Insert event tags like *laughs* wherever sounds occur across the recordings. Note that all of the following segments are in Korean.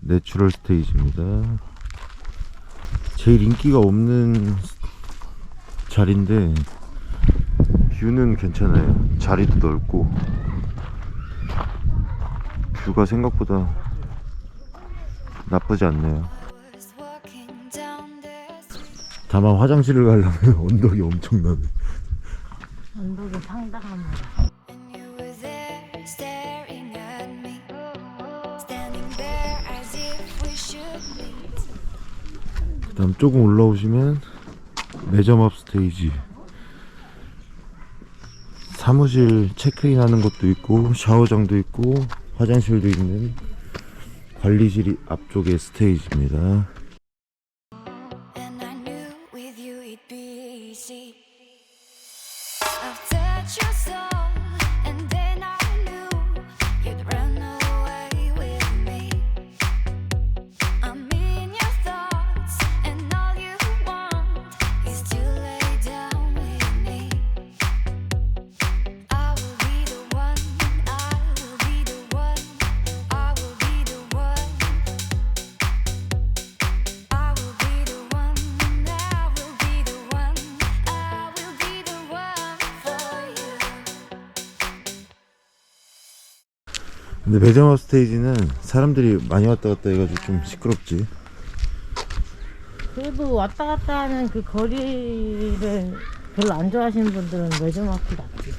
내추럴 스테이지입니다. 제일 인기가 없는 자리인데 뷰는 괜찮아요. 자리도 넓고 뷰가 생각보다 나쁘지 않네요. 다만 화장실을 가려면 *laughs* 언덕이 엄청나네. 언덕이 And 그 다음 조금 올라오시면 매점 앞 스테이지. 사무실 체크인 하는 것도 있고 샤워장도 있고 화장실도 있는 관리실 앞쪽의 스테이지입니다. Touched your soul, 근데 매점 앞 스테이지는 사람들이 많이 왔다 갔다 해가지고 좀 시끄럽지. 그래도 왔다 갔다 하는 그 거리를 별로 안 좋아하시는 분들은 매점 앞이 낫지.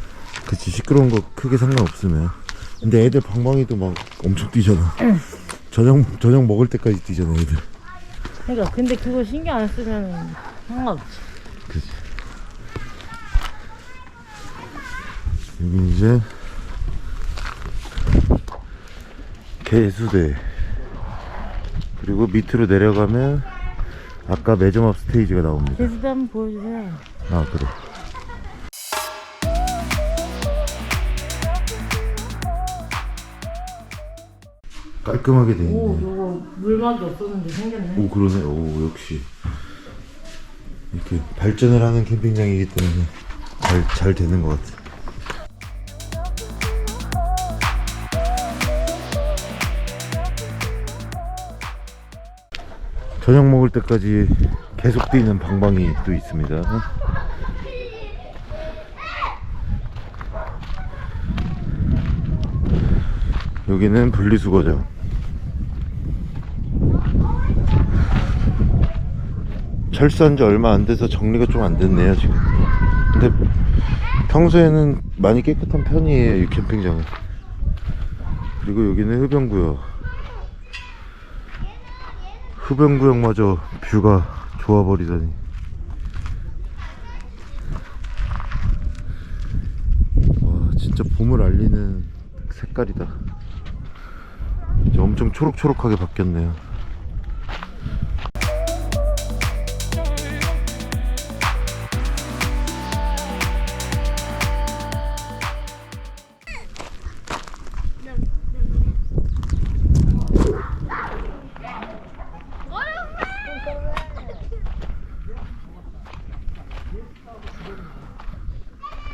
그치 시끄러운 거 크게 상관없으면. 근데 애들 방망이도 막 엄청 뛰잖아. 저녁 저녁 먹을 때까지 뛰잖아 애들. 그러니까 근데 그거 신경 안 쓰면 상관없지. 그치. 여기 이제 개수대 그리고 밑으로 내려가면 아까 매점 앞 스테이지가 나옵니다. 제주도 한번 보여주세요 아 그래. 깔끔하게 돼오 있네. 요거 물막이 없었는데 생겼네 오 그러네. 오 역시 이렇게 발전을 하는 캠핑장이기 때문에 잘 잘 되는 것 같아. 저녁 먹을 때까지 계속 뛰는 방방이 또 있습니다. 여기는 분리수거장. 철수한 지 얼마 안 돼서 정리가 좀 안 됐네요 지금 근데 평소에는 많이 깨끗한 편이에요 이 캠핑장은 그리고 여기는 흡연구역 흡연구역마저 뷰가 좋아버리다니. 와 진짜 봄을 알리는 색깔이다. 이제 엄청 초록초록하게 바뀌었네요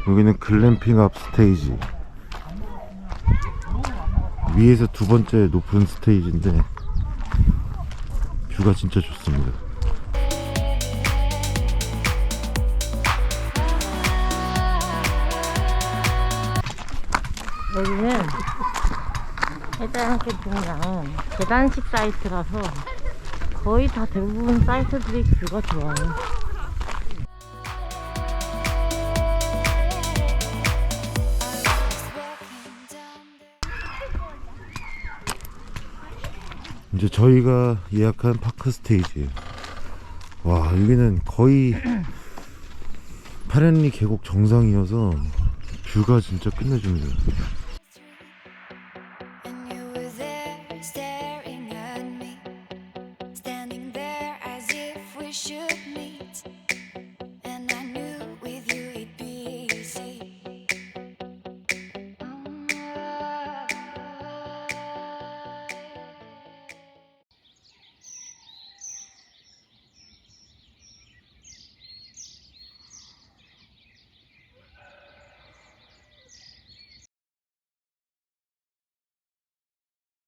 여기는 글램핑 앞 스테이지. 위에서 두 번째 높은 스테이지인데 뷰가 진짜 좋습니다. 여기는 해당 캠핑장은 계단식 사이트라서 거의 다 대부분 사이트들이 뷰가 좋아요 이제 저희가 예약한 파크 스테이지. 와 여기는 거의 *clears throat* 파렌리 계곡 정상이어서 뷰가 진짜 끝내줍니다